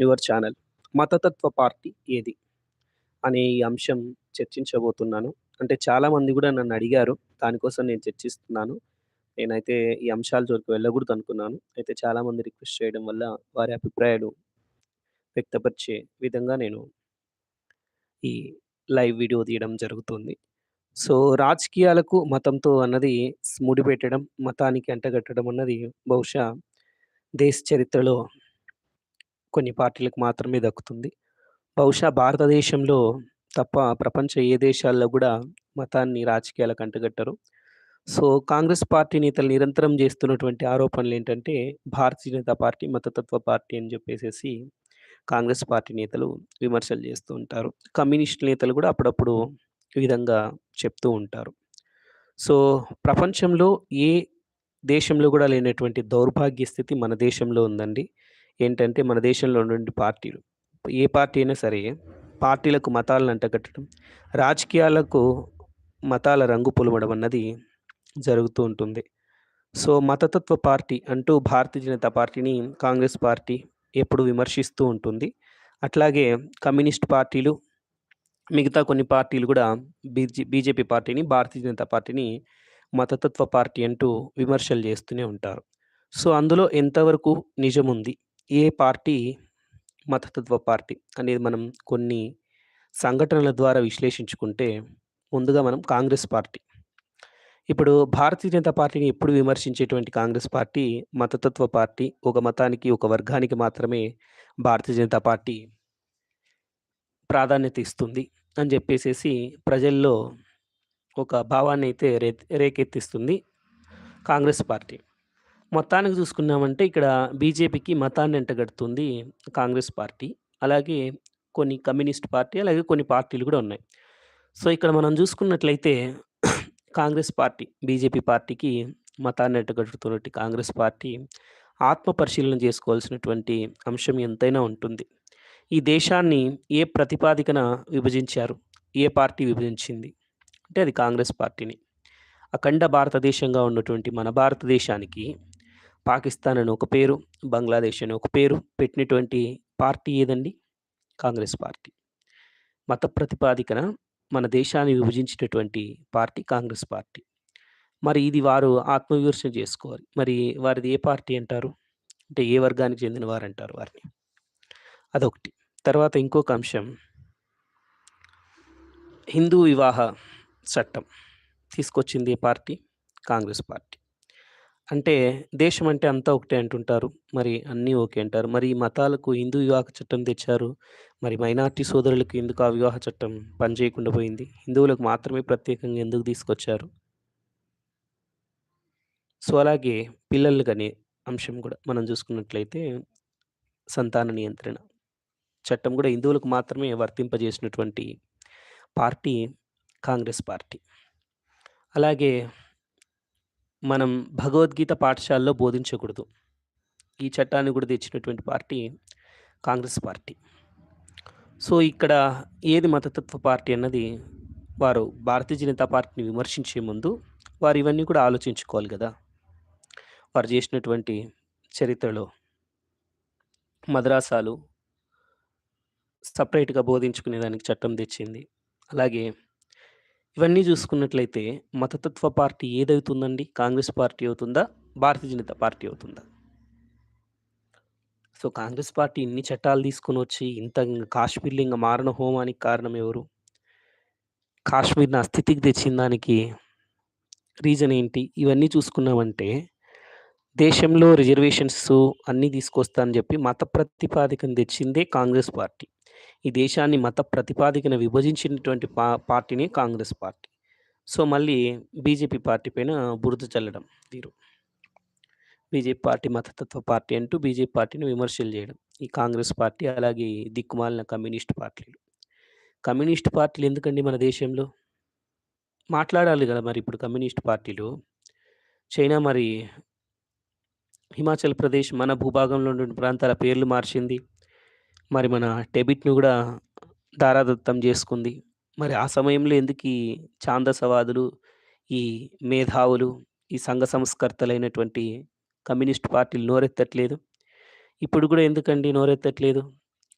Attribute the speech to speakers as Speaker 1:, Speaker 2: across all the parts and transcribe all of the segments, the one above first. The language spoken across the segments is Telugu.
Speaker 1: Your channel. మతతత్వ పార్టీ ఏది? అనే ఈ అంశం చర్చించబోతున్నాను. అంటే చాలామంది కూడా నన్ను అడిగారు దానికోసం నేను చర్చిస్తున్నాను. నేనైతే ఈ అంశాల జోలికి వెళ్ళకూడదనుకున్నాను. అయితే చాలామంది రిక్వెస్ట్ చేయడం వల్ల వారి అభిప్రాయాలు వ్యక్తపరిచే విధంగా నేను ఈ లైవ్ వీడియో తీయడం జరుగుతుంది. సో, రాజకీయాలకు మతంతో అన్నది ముడిపెట్టడం, మతానికి అంటగట్టడం అన్నది బహుశా దేశ చరిత్రలో కొన్ని పార్టీలకు మాత్రమే దక్కుతుంది. బహుశా భారతదేశంలో తప్ప ప్రపంచ ఏ దేశాల్లో కూడా మతాన్ని రాజకీయాలకు అంటగట్టరు. సో, కాంగ్రెస్ పార్టీ నేతలు నిరంతరం చేస్తున్నటువంటి ఆరోపణలు ఏంటంటే భారతీయ జనతా పార్టీ మతతత్వ పార్టీ అని చెప్పేసి కాంగ్రెస్ పార్టీ నేతలు విమర్శలు చేస్తూ ఉంటారు. కమ్యూనిస్ట్ నేతలు కూడా అప్పుడప్పుడు ఈ విధంగా చెప్తూ ఉంటారు. సో, ప్రపంచంలో ఏ దేశంలో కూడా లేనటువంటి దౌర్భాగ్య స్థితి మన దేశంలో ఉందండి. ఏంటంటే మన దేశంలో ఉన్నటువంటి పార్టీలు. ఏ పార్టీ అయినా సరే పార్టీలకు మతాలను అంటగట్టడం, రాజకీయాలకు మతాల రంగు పొలవడం అన్నది జరుగుతూ ఉంటుంది. సో, మతతత్వ పార్టీ అంటూ భారతీయ జనతా పార్టీని కాంగ్రెస్ పార్టీ ఎప్పుడు విమర్శిస్తూ ఉంటుంది. అట్లాగే కమ్యూనిస్ట్ పార్టీలు, మిగతా కొన్ని పార్టీలు కూడా బీజే బీజేపీ పార్టీని, భారతీయ జనతా పార్టీని మతతత్వ పార్టీ అంటూ విమర్శలు చేస్తూనే ఉంటారు. సో, అందులో ఎంతవరకు నిజముంది? ఏ పార్టీ మతతత్వ పార్టీ అనేది మనం కొన్ని సంఘటనల ద్వారా విశ్లేషించుకుంటే, ముందుగా మనం కాంగ్రెస్ పార్టీ. ఇప్పుడు భారతీయ జనతా పార్టీని ఎప్పుడు విమర్శించేటువంటి కాంగ్రెస్ పార్టీ మతతత్వ పార్టీ. ఒక మతానికి, ఒక వర్గానికి మాత్రమే భారతీయ జనతా పార్టీ ప్రాధాన్యత ఇస్తుంది అని చెప్పేసేసి ప్రజల్లో ఒక భావాన్ని అయితే రే రేకెత్తిస్తుంది కాంగ్రెస్ పార్టీ. మొత్తానికి చూసుకున్నామంటే ఇక్కడ బీజేపీకి మతాన్ని ఎంటగడుతుంది కాంగ్రెస్ పార్టీ. అలాగే కొన్ని కమ్యూనిస్ట్ పార్టీ, అలాగే కొన్ని పార్టీలు కూడా ఉన్నాయి. సో, ఇక్కడ మనం చూసుకున్నట్లయితే కాంగ్రెస్ పార్టీ, బీజేపీ పార్టీకి మతాన్ని ఎంటగడుతున్నట్టు కాంగ్రెస్ పార్టీ ఆత్మ పరిశీలన చేసుకోవాల్సినటువంటి అంశం ఎంతైనా ఉంటుంది. ఈ దేశాన్ని ఏ ప్రతిపాదికన విభజించారు? ఏ పార్టీ విభజించింది? అంటే అది కాంగ్రెస్ పార్టీని. అఖండ భారతదేశంగా ఉన్నటువంటి మన భారతదేశానికి పాకిస్తాన్ అని ఒక పేరు, బంగ్లాదేశ్ అని ఒక పేరు పెట్టినటువంటి పార్టీ ఏదండి? కాంగ్రెస్ పార్టీ. మత ప్రతిపాదికన మన దేశాన్ని విభజించినటువంటి పార్టీ కాంగ్రెస్ పార్టీ. మరి ఇది వారు ఆత్మవిమర్శ చేసుకోవాలి మరి వారిది ఏ పార్టీ అంటారు? అంటే ఏ వర్గానికి చెందిన వారు అంటారు వారిని? అదొకటి. తర్వాత ఇంకొక అంశం హిందూ వివాహ చట్టం తీసుకొచ్చింది ఏ పార్టీ? కాంగ్రెస్ పార్టీ. అంటే దేశం అంటే అంతా ఒకటే అంటుంటారు. మరి అన్నీ ఓకే అంటారు. మరి ఈ మతాలకు హిందూ వివాహ చట్టం తెచ్చారు. మరి మైనారిటీ సోదరులకు ఎందుకు ఆ వివాహ చట్టం పనిచేయకుండా పోయింది? హిందువులకు మాత్రమే ప్రత్యేకంగా ఎందుకు తీసుకొచ్చారు? సో, అలాగే పిల్లలు కనే అంశం గూడా మనం జూసుకున్నట్లయితే సంతాన నియంత్రణ చట్టం గూడా హిందువులకు మాత్రమే వర్తింపజేసినటువంటి పార్టీ కాంగ్రెస్ పార్టీ. అలాగే మనం భగవద్గీత పాఠశాలలో బోధించకూడదు. ఈ చట్టాన్ని కూడా తెచ్చినటువంటి పార్టీ కాంగ్రెస్ పార్టీ. సో, ఇక్కడ ఏది మతతత్వ పార్టీ అన్నది వారు భారతీయ జనతా పార్టీని విమర్శించే ముందు వారు ఇవన్నీ కూడా ఆలోచించుకోవాలి కదా వారు చేసినటువంటి చరిత్రలో మద్రాసాలు సెపరేట్‌గా బోధించుకునేదానికి చట్టం తెచ్చింది. అలాగే ఇవన్నీ చూసుకున్నట్లయితే మతతత్వ పార్టీ ఏదవుతుందండి? కాంగ్రెస్ పార్టీ అవుతుందా? భారతీయ జనతా పార్టీ అవుతుందా? సో, కాంగ్రెస్ పార్టీ ఇన్ని చట్టాలు తీసుకుని వచ్చి ఇంత ఇంగ కాశ్మీర్‌లో మారణ హోమానికి కారణం ఎవరు? కాశ్మీర్‌ని అస్థితికి తెచ్చిన దానికి రీజన్ ఏంటి? ఇవన్నీ చూసుకున్నామంటే దేశంలో రిజర్వేషన్స్ అన్నీ తీసుకొస్తా అని మత ప్రతిపాదికను తెచ్చిందే కాంగ్రెస్ పార్టీ. ఈ దేశాన్ని మత ప్రతిపాదికన విభజించినటువంటి పా పార్టీని కాంగ్రెస్ పార్టీ. సో, మళ్ళీ బీజేపీ పార్టీ పైన బురద చల్లడం వీరు. బీజేపీ పార్టీ మతతత్వ పార్టీ అంటూ బీజేపీ పార్టీని విమర్శలు చేయడం ఈ కాంగ్రెస్ పార్టీ అలాగే దిక్కుమాలిన కమ్యూనిస్ట్ పార్టీలు. కమ్యూనిస్ట్ పార్టీలు ఎందుకండి మన దేశంలో? మాట్లాడాలి కదా మరి ఇప్పుడు కమ్యూనిస్ట్ పార్టీలు. చైనా మరి హిమాచల్ ప్రదేశ్ మన భూభాగంలో ఉన్న ప్రాంతాల పేర్లు మార్చింది. మరి మన డెబిట్ను కూడా దారాదత్తం చేసుకుంది మరి ఆ సమయంలో ఎందుకు ఈ ఛాందసవాదులు, ఈ మేధావులు, ఈ సంఘ సంస్కర్తలైనటువంటి కమ్యూనిస్ట్ పార్టీలు నోరెత్తట్లేదు? ఇప్పుడు కూడా ఎందుకండి నోరెత్తట్లేదు?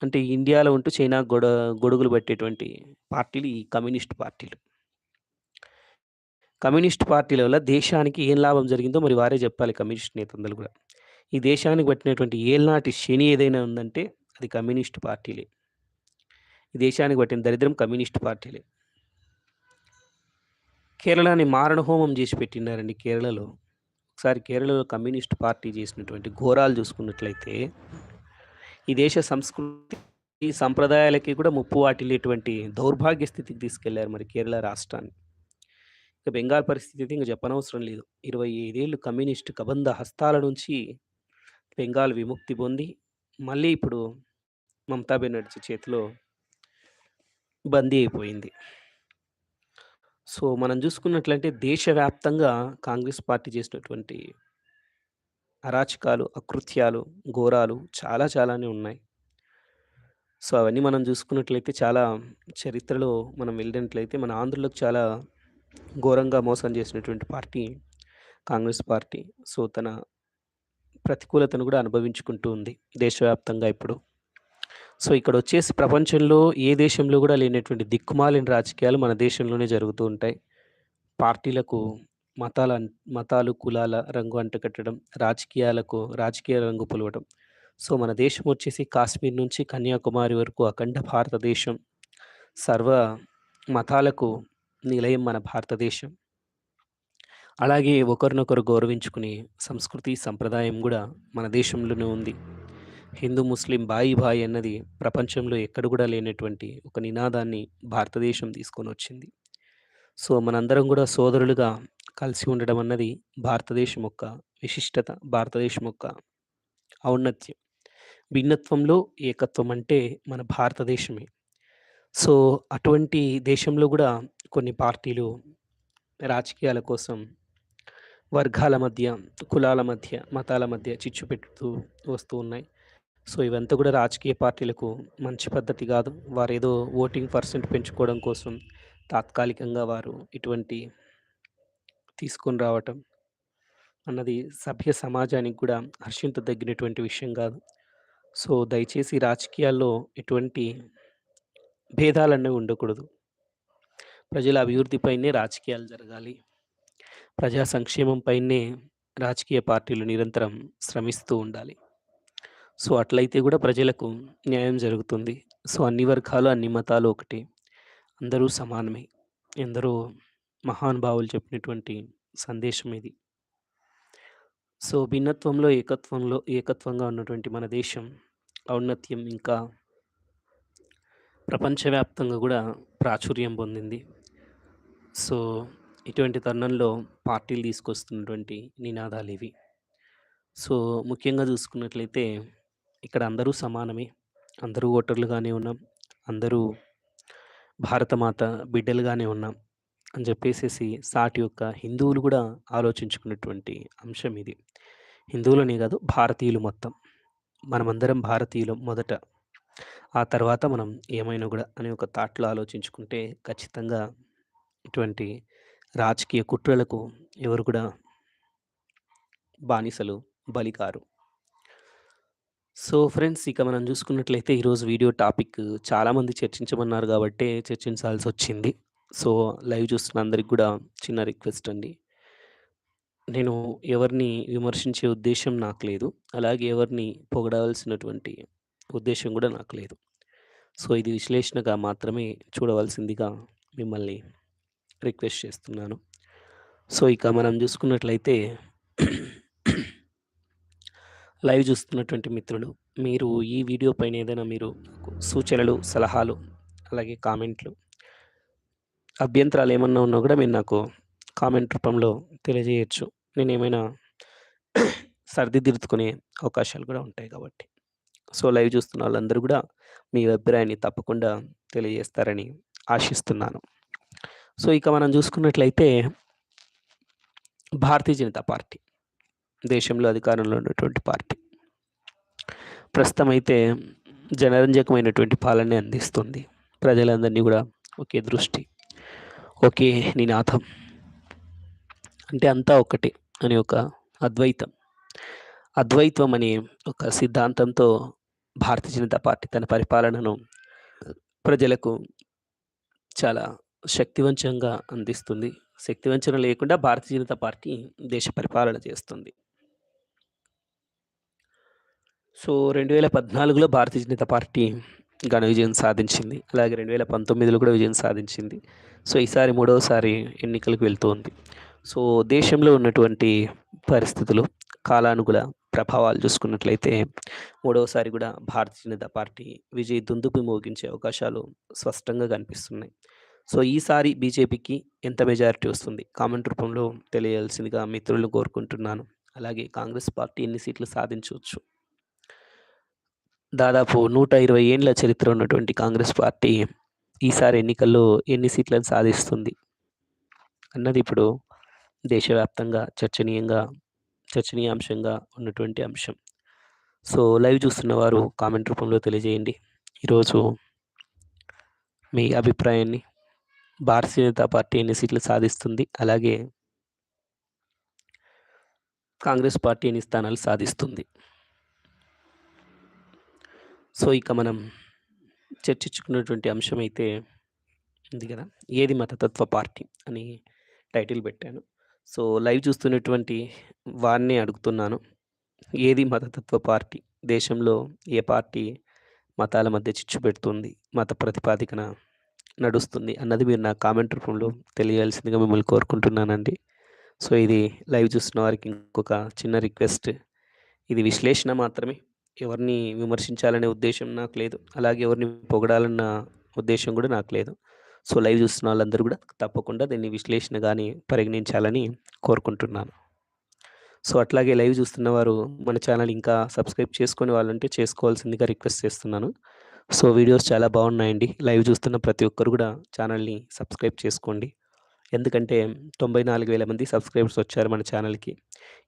Speaker 1: అంటే ఇండియాలో ఉంటూ చైనా గొడ గొడుగులు పట్టేటువంటి పార్టీలు ఈ కమ్యూనిస్ట్ పార్టీలు. కమ్యూనిస్ట్ పార్టీల వల్ల దేశానికి ఏం లాభం జరిగిందో మరి వారే చెప్పాలి కమ్యూనిస్ట్ నేతందరూ కూడా ఈ దేశానికి పట్టినటువంటి ఏళ్ళనాటి శని ఏదైనా ఉందంటే అది కమ్యూనిస్ట్ పార్టీలే. ఈ దేశానికి పట్టిన దరిద్రం కమ్యూనిస్ట్ పార్టీలే. కేరళని మారణహోమం చేసి పెట్టినారండి కేరళలో. ఒకసారి కేరళలో కమ్యూనిస్ట్ పార్టీ చేసినటువంటి ఘోరాలు చూసుకున్నట్లయితే ఈ దేశ సంస్కృతి, ఈ సంప్రదాయాలకి కూడా ముప్పు వాటిల్లేటువంటి దౌర్భాగ్య స్థితికి తీసుకెళ్ళారు మరి కేరళ రాష్ట్రాన్ని. ఇక బెంగాల్ పరిస్థితి అయితే ఇంక చెప్పనవసరం లేదు. ఇరవై ఐదేళ్ళు కమ్యూనిస్ట్ కబంధ హస్తాల నుంచి బెంగాల్ విముక్తి పొంది, మళ్ళీ ఇప్పుడు మమతా బెనర్జీ చేతిలో బందీ అయిపోయింది. సో, మనం చూసుకున్నట్లయితే దేశవ్యాప్తంగా కాంగ్రెస్ పార్టీ చేసినటువంటి అరాచకాలు, అకృత్యాలు, ఘోరాలు చాలా చాలానే ఉన్నాయి. సో, అవన్నీ మనం చూసుకున్నట్లయితే చాలా చరిత్రలో మనం వెళ్ళినట్లయితే మన ఆంధ్రులకు చాలా ఘోరంగా మోసం చేసినటువంటి పార్టీ కాంగ్రెస్ పార్టీ. సో, తన ప్రతికూలతను కూడా అనుభవించుకుంటూ ఉంది దేశవ్యాప్తంగా ఇప్పుడు. సో, ఇక్కడొచ్చేసి ప్రపంచంలో ఏ దేశంలో కూడా లేనటువంటి దిక్కుమాలిన రాజకీయాలు మన దేశంలోనే జరుగుతూ ఉంటాయి. పార్టీలకు మతాల మతాలు, కులాల రంగు అంటగట్టడం, రాజకీయాలకు రాజకీయ రంగు పులవడం. సో, మన దేశం వచ్చేసి కాశ్మీర్ నుంచి కన్యాకుమారి వరకు అఖండ భారతదేశం. సర్వ మతాలకు నిలయం మన భారతదేశం. అలాగే ఒకరినొకరు గౌరవించుకునే సంస్కృతి, సంప్రదాయం గూడా మన దేశంలోనే ఉంది. హిందూ, ముస్లిం బాయి బాయి అన్నది ప్రపంచంలో ఎక్కడ కూడా లేనటువంటి ఒక నినాదాన్ని భారతదేశం తీసుకొని వచ్చింది సో, మనందరం కూడా సోదరులుగా కలిసి ఉండడం అన్నది భారతదేశం యొక్క విశిష్టత, భారతదేశం యొక్క ఔన్నత్యం. భిన్నత్వంలో ఏకత్వం అంటే మన భారతదేశమే. సో, అటువంటి దేశంలో కూడా కొన్ని పార్టీలు రాజకీయాల కోసం వర్గాల మధ్య, కులాల మధ్య, మతాల మధ్య చిచ్చు పెడుతూ వస్తూ ఉన్నాయి. సో, ఇవంతా కూడా రాజకీయ పార్టీలకు మంచి పద్ధతి గాదు. వారేదో ఓటింగ్ పర్సెంట్ పెంచుకోవడం కోసం తాత్కాలికంగా వారు ఇటువంటి తీసుకొని రావటం అన్నది సభ్య సమాజానికి కూడా హర్షించదగినటువంటి విషయం కాదు సో, దయచేసి రాజకీయాల్లో ఎటువంటి భేదాలనేవి ఉండకూడదు. ప్రజల అభివృద్ధిపైనే రాజకీయాలు జరగాలి. ప్రజా సంక్షేమంపైనే రాజకీయ పార్టీలు నిరంతరం శ్రమిస్తూ ఉండాలి. సో, అట్లయితే కూడా ప్రజలకు న్యాయం జరుగుతుంది. సో, అన్ని వర్గాలు, అన్ని మతాలు ఒకటి అందరూ సమానమే. ఎందరో మహానుభావులు చెప్పినటువంటి సందేశం ఇది. సో, భిన్నత్వంలో ఏకత్వంలో ఏకత్వంగా ఉన్నటువంటి మన దేశం ఔన్నత్యం ఇంకా ప్రపంచవ్యాప్తంగా కూడా ప్రాచుర్యం పొందింది. సో, ఇటువంటి తరుణంలో పార్టీలు తీసుకొస్తున్నటువంటి నినాదాలు ఇవి సో, ముఖ్యంగా చూసుకున్నట్లయితే ఇక్కడ అందరూ సమానమే. అందరూ ఓటర్లుగానే ఉన్నాం. అందరూ భారతమాత బిడ్డలుగానే ఉన్నాం. అని చెప్పేసేసి సాటి యొక్క హిందువులు కూడా ఆలోచించుకున్నటువంటి అంశం ఇది. హిందువులనే కాదు భారతీయులు మొత్తం. మనమందరం భారతీయులం మొదట. ఆ తర్వాత మనం ఏమైనా కూడా అనే ఒక థాట్‌లో ఆలోచించుకుంటే ఖచ్చితంగా ఇటువంటి రాజకీయ కుట్రలకు ఎవరు కూడా బానిసలు బలికారు సో, ఫ్రెండ్స్ ఇక మనం చూసుకున్నట్లయితే ఈరోజు వీడియో టాపిక్ చాలామంది చర్చించమన్నారు కాబట్టే చర్చించాల్సి వచ్చింది సో, లైవ్ చూస్తున్న అందరికి కూడా చిన్న రిక్వెస్ట్ అండి. నేను ఎవరిని విమర్శించే ఉద్దేశం నాకు లేదు. అలాగే ఎవరిని పొగడవలసినటువంటి ఉద్దేశం కూడా నాకు లేదు. సో, ఇది విశ్లేషణగా మాత్రమే చూడవలసిందిగా మిమ్మల్ని రిక్వెస్ట్ చేస్తున్నాను. సో, ఇక మనం చూసుకున్నట్లయితే లైవ్ చూస్తున్నటువంటి మిత్రులు, మీరు ఈ వీడియో పైన ఏదైనా మీరు సూచనలు, సలహాలు అలాగే కామెంట్లు అభ్యంతరాలు ఏమన్నా ఉన్నా కూడా మీరు నాకు కామెంట్ రూపంలో తెలియజేయొచ్చు. ఏమైనా సర్దిదిద్దుకునే అవకాశాలు కూడా ఉంటాయి కాబట్టి. సో, లైవ్ చూస్తున్న వాళ్ళందరూ కూడా మీ అభిప్రాయాన్ని తప్పకుండా తెలియజేస్తారని ఆశిస్తున్నాను. సో, ఇక మనం చూసుకున్నట్లయితే భారతీయ జనతా పార్టీ. దేశంలో అధికారంలో ఉన్నటువంటి పార్టీ. ప్రస్తుతం అయితే జనరంజకమైనటువంటి పాలనని అందిస్తుంది. ప్రజలందరినీ కూడా ఒకే దృష్టి, ఒకే నినాథం అంటే అంతా ఒకటే అనే ఒక అద్వైతం. అద్వైతం అనే ఒక సిద్ధాంతంతో భారతీయ జనతా పార్టీ తన పరిపాలనను ప్రజలకు చాలా శక్తివంచంగా అందిస్తుంది. శక్తివంచన లేకుండా భారతీయ జనతా పార్టీ దేశ పరిపాలన చేస్తుంది. సో 2014లో భారతీయ జనతా పార్టీ ఘన విజయం సాధించింది. అలాగే 2019లో కూడా విజయం సాధించింది. సో ఈసారి మూడవసారి ఎన్నికలకు వెళ్తోంది. సో దేశంలో ఉన్నటువంటి పరిస్థితులు, కాలానుగుణ ప్రభావాలు చూసుకున్నట్లయితే మూడవసారి కూడా భారతీయ జనతా పార్టీ విజయ దుందుపు మోగించే అవకాశాలు స్పష్టంగా కనిపిస్తున్నాయి. సో ఈసారి బీజేపీకి ఎంత మెజారిటీ వస్తుంది? కామెంట్ రూపంలో తెలియాల్సిందిగా మిత్రులను కోరుకుంటున్నాను. అలాగే కాంగ్రెస్ పార్టీ ఎన్ని సీట్లు సాధించవచ్చు? దాదాపు 120 ఏండ్ల చరిత్ర ఉన్నటువంటి కాంగ్రెస్ పార్టీ ఈసారి ఎన్నికల్లో ఎన్ని సీట్లను సాధిస్తుంది? అన్నది ఇప్పుడు దేశవ్యాప్తంగా చర్చనీయంగా చర్చనీయాంశంగా ఉన్నటువంటి అంశం. సో లైవ్ చూస్తున్న వారు కామెంట్ రూపంలో తెలియజేయండి. ఈరోజు మీ అభిప్రాయాన్ని భారతీయ జనతా పార్టీ ఎన్ని సీట్లు సాధిస్తుంది? అలాగే కాంగ్రెస్ పార్టీ ఎన్ని స్థానాలు సాధిస్తుంది? సో ఇక మనం చర్చించుకున్నటువంటి అంశం అయితే ఉంది కదా! ఏది మతతత్వ పార్టీ అని టైటిల్ పెట్టాను. సో లైవ్ చూస్తున్నటువంటి వారిని అడుగుతున్నాను. ఏది మతతత్వ పార్టీ? దేశంలో ఏ పార్టీ మతాల మధ్య చిచ్చు పెడుతుంది? మత ప్రతిపాదికన నడుస్తుంది అన్నది మీరు నా కామెంట్ రూపంలో తెలియాల్సిందిగా మిమ్మల్ని కోరుకుంటున్నానండి. సో ఇది లైవ్ చూస్తున్న వారికి ఇంకొక చిన్న రిక్వెస్ట్. ఇది విశ్లేషణ మాత్రమే. ఎవరిని విమర్శించాలనే ఉద్దేశం నాకు లేదు. అలాగే ఎవరిని పొగడాలన్న ఉద్దేశం కూడా నాకు లేదు. సో లైవ్ చూస్తున్న వాళ్ళందరూ కూడా తప్పకుండా దీన్ని విశ్లేషణ కానీ పరిగణించాలని కోరుకుంటున్నాను. సో అట్లాగే లైవ్ చూస్తున్న వారు మన ఛానల్ ఇంకా సబ్స్క్రైబ్ చేసుకొని వాళ్ళంటే చేసుకోవాల్సిందిగా రిక్వెస్ట్ చేస్తున్నాను. సో వీడియోస్ చాలా బాగున్నాయండి. లైవ్ చూస్తున్న ప్రతి ఒక్కరు కూడా ఛానల్‌ని సబ్స్క్రైబ్ చేసుకోండి. ఎందుకంటే 94,000 మంది సబ్స్క్రైబర్స్ వచ్చారు మన ఛానల్‌కి.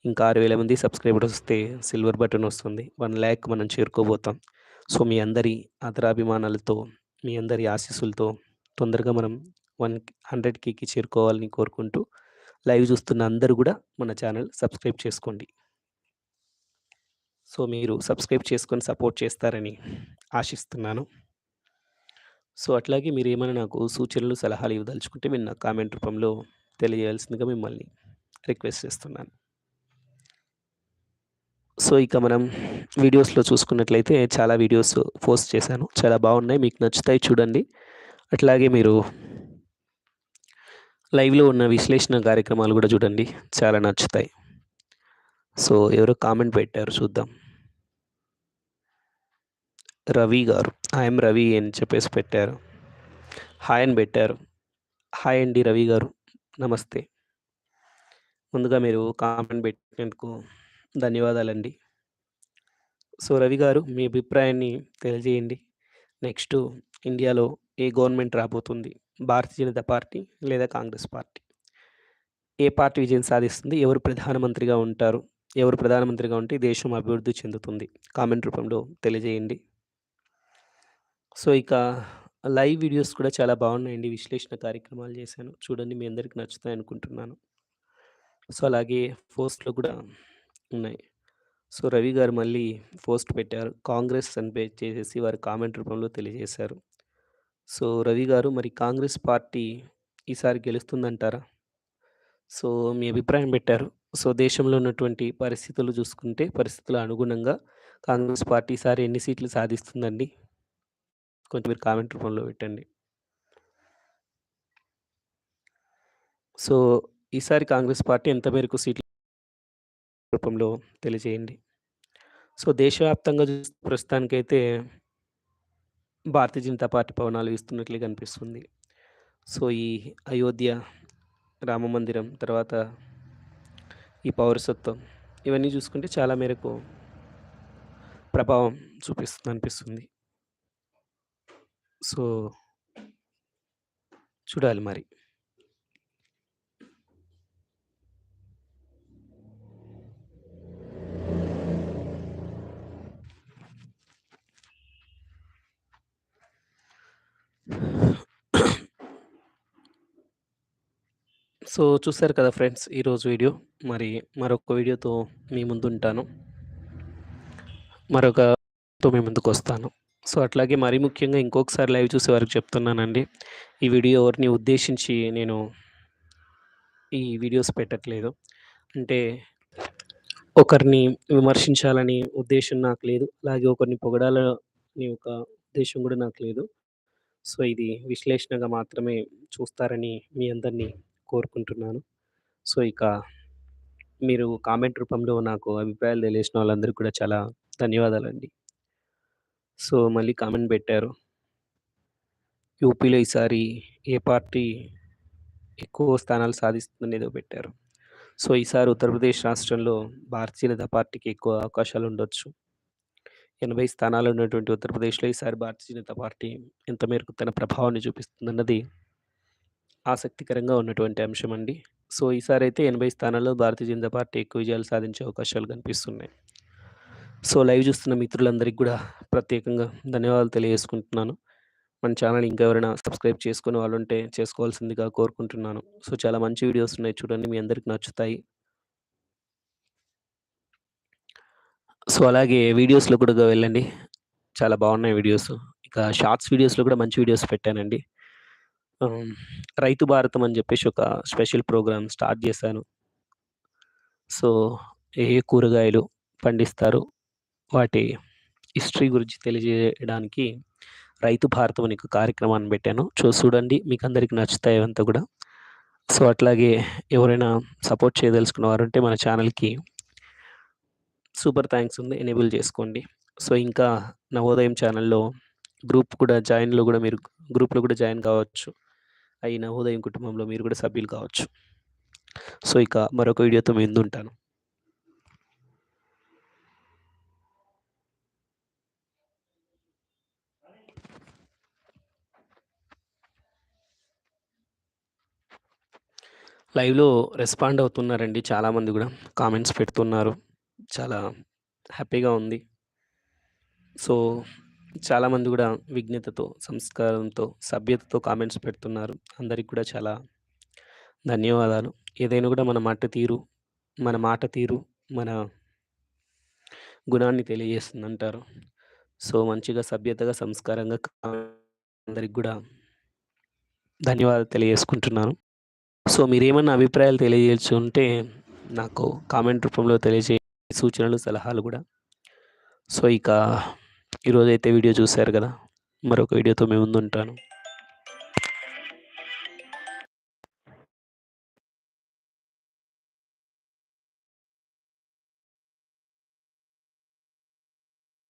Speaker 1: ఇంకా ఆరు వేల మంది సబ్స్క్రైబర్స్ వస్తే సిల్వర్ బటన్ వస్తుంది. వన్ ల్యాక్ మనం చేరుకోబోతాం. సో మీ అందరి ఆదరాభిమానాలతో, మీ అందరి ఆశీస్సులతో తొందరగా మనం వన్ 100 కేకి చేరుకోవాలని కోరుకుంటూ లైవ్ చూస్తున్న అందరూ కూడా మన ఛానల్ సబ్స్క్రైబ్ చేసుకోండి. సో మీరు సబ్స్క్రైబ్ చేసుకొని సపోర్ట్ చేస్తారని ఆశిస్తున్నాను. సో అట్లాగే మీరు ఏమైనా నాకు సూచనలు, సలహాలు ఇవ్వదలుచుకుంటే మీరు నాకు కామెంట్ రూపంలో తెలియజేయాల్సిందిగా మిమ్మల్ని రిక్వెస్ట్ చేస్తున్నాను. సో ఇక మనం వీడియోస్‌లో చూసుకున్నట్లయితే చాలా వీడియోస్ పోస్ట్ చేశాను. చాలా బాగున్నాయి. మీకు నచ్చుతాయి చూడండి. అట్లాగే మీరు లైవ్‌లో ఉన్న విశ్లేషణ కార్యక్రమాలు కూడా చూడండి. చాలా నచ్చుతాయి. సో ఎవరో కామెంట్ పెట్టారు చూద్దాం. రవి గారు. ఐఎమ్ రవి అని చెప్పేసి పెట్టారు. హాయ్ అని పెట్టారు. హాయ్ అండి రవి గారు. నమస్తే. ముందుగా మీరు కామెంట్ పెట్టినందుకు ధన్యవాదాలండి. సో రవి గారు మీ అభిప్రాయాన్ని తెలియజేయండి. నెక్స్ట్ ఇండియాలో ఏ గవర్నమెంట్ రాబోతుంది? భారతీయ జనతా పార్టీ లేదా కాంగ్రెస్ పార్టీ? ఏ పార్టీ విజయం సాధిస్తుంది? ఎవరు ప్రధానమంత్రిగా ఉంటారు? ఎవరు ప్రధానమంత్రిగా ఉంటే దేశం అభివృద్ధి చెందుతుంది? కామెంట్ రూపంలో తెలియజేయండి. సో ఇక లైవ్ వీడియోస్ కూడా చాలా బాగున్నాయండి. విశ్లేషణ కార్యక్రమాలు చేశాను. చూడండి మీ అందరికి నచ్చుతాయి అనుకుంటున్నాను. సో అలాగే పోస్ట్‌లు కూడా ఉన్నాయి. సో రవి గారు మళ్ళీ పోస్ట్ పెట్టారు. కాంగ్రెస్ అని చేసేసి వారు కామెంట్ రూపంలో తెలియజేశారు. సో రవి గారు మరి కాంగ్రెస్ పార్టీ ఈసారి గెలుస్తుందంటారా? సో మీ అభిప్రాయం పెట్టారు. సో దేశంలో ఉన్నటువంటి పరిస్థితులు చూసుకుంటే పరిస్థితుల అనుగుణంగా కాంగ్రెస్ పార్టీ ఈసారి ఎన్ని సీట్లు సాధిస్తుందండి? కొంచెం మీరు కామెంట్ రూపంలో పెట్టండి. సో ఈసారి కాంగ్రెస్ పార్టీ ఎంత మేరకు సీట్లు రూపంలో తెలియజేయండి. సో దేశవ్యాప్తంగా చూస్తే ప్రస్తుతానికైతే భారతీయ జనతా పార్టీ పవనాలు వీస్తున్నట్లే కనిపిస్తుంది. సో ఈ అయోధ్య రామ మందిరం తర్వాత ఈ పౌరసత్వం ఇవన్నీ చూసుకుంటే చాలా మేరకు ప్రభావం చూపిస్తుంది అనిపిస్తుంది. సో చూడాలి మరి. సో చూసారు కదా ఫ్రెండ్స్ ఈరోజు వీడియో. మరి మరొక వీడియోతో మీ ముందుంటాను. మరొక తో మీ ముందుకొస్తాను. సో, అట్లాగే మరీ ముఖ్యంగా ఇంకొకసారి లైవ్ చూసే వారికి చెప్తున్నానండి. ఈ వీడియో ఎవరిని ఉద్దేశించి నేను ఈ వీడియోస్ పెట్టట్లేదు. అంటే ఒకరిని విమర్శించాలని ఉద్దేశం నాకు లేదు. అలాగే ఒకరిని పొగడాలని ఒక ఉద్దేశం కూడా నాకు లేదు. సో, ఇది విశ్లేషణగా మాత్రమే చూస్తారని మీ అందరిని కోరుకుంటున్నాను. సో, ఇక మీరు కామెంట్ రూపంలో నాకు అభిప్రాయాలు తెలిసిన వాళ్ళందరికీ కూడా చాలా ధన్యవాదాలండి. సో, మళ్ళీ కామెంట్ పెట్టారు. యూపీలో ఈసారి ఏ పార్టీ ఎక్కువ స్థానాలు సాధిస్తుందనేదో పెట్టారు. సో, ఈసారి ఉత్తరప్రదేశ్ రాష్ట్రంలో భారతీయ జనతా పార్టీకి ఎక్కువ అవకాశాలు ఉండొచ్చు ఎనభై స్థానాలు ఉన్నటువంటి ఉత్తరప్రదేశ్‌లో ఈసారి భారతీయ జనతా పార్టీ ఎంత మేరకు తన ప్రభావాన్ని చూపిస్తుందన్నది ఆసక్తికరంగా ఉన్నటువంటి అంశం అండి సో, ఈసారి అయితే ఎనభై స్థానాల్లో భారతీయ జనతా పార్టీ ఎక్కువ విజయాలు సాధించే అవకాశాలు కనిపిస్తున్నాయి. సో, లైవ్ చూస్తున్న మిత్రులందరికీ కూడా ప్రత్యేకంగా ధన్యవాదాలు తెలియజేసుకుంటున్నాను. మన ఛానల్ ఇంకా ఎవరైనా సబ్స్క్రైబ్ చేసుకునే వాళ్ళుంటే చేసుకోవాల్సిందిగా కోరుకుంటున్నాను. సో, చాలా మంచి వీడియోస్ ఉన్నాయి చూడండి. మీ అందరికి నచ్చుతాయి. సో, అలాగే వీడియోస్‌లో కూడా వెళ్ళండి. చాలా బాగున్నాయి వీడియోస్. ఇక షార్ట్స్ వీడియోస్‌లో కూడా మంచి వీడియోస్ పెట్టానండి. రైతు భారతం అని చెప్పేసి ఒక స్పెషల్ ప్రోగ్రామ్ స్టార్ట్ చేశాను. సో, ఏ ఏ కూరగాయలు పండిస్తారు? వాటి హిస్టరీ గురించి తెలియజేయడానికి రైతు భారతం అనే ఒక కార్యక్రమాన్ని పెట్టాను. చూ చూడండి. మీకు అందరికీ నచ్చుతాయి అవంతా కూడా సో, అట్లాగే ఎవరైనా సపోర్ట్ చేయదలుచుకున్న వారు ఉంటే మన ఛానల్కి సూపర్ థ్యాంక్స్ ఉంది. ఎనేబుల్ చేసుకోండి. సో, ఇంకా నవోదయం ఛానల్లో గ్రూప్ కూడా జాయిన్‌లో కూడా మీరు గ్రూప్‌లో కూడా జాయిన్ కావచ్చు. అయి నవోదయం కుటుంబంలో మీరు కూడా సభ్యులు కావచ్చు. సో, ఇక మరొక వీడియోతో మీ ముందుంటాను. లైవ్‌లో రెస్పాండ్ అవుతున్నారండి చాలామంది కూడా కామెంట్స్ పెడుతున్నారు. చాలా హ్యాపీగా ఉంది. సో, చాలామంది కూడా విజ్ఞతతో, సంస్కారంతో, సభ్యతతో కామెంట్స్ పెడుతున్నారు. అందరికి కూడా చాలా ధన్యవాదాలు. ఏదైనా కూడా మన మాట తీరు, మన మాట తీరు, మన గుణాన్ని తెలియజేస్తుంది అంటారు సో, మంచిగా సభ్యతగా, సంస్కారంగా అందరికి కూడా ధన్యవాదాలు తెలియజేసుకుంటున్నాను. సో, మీరేమన్నా అభిప్రాయాలు తెలియజేయచ్చు ఉంటే నాకు కామెంట్ రూపంలో తెలియజే సూచనలు, సలహాలు కూడా సో, ఇక ఈరోజైతే వీడియో చూసారు కదా మరొక వీడియోతో మేము ముందుంటాను.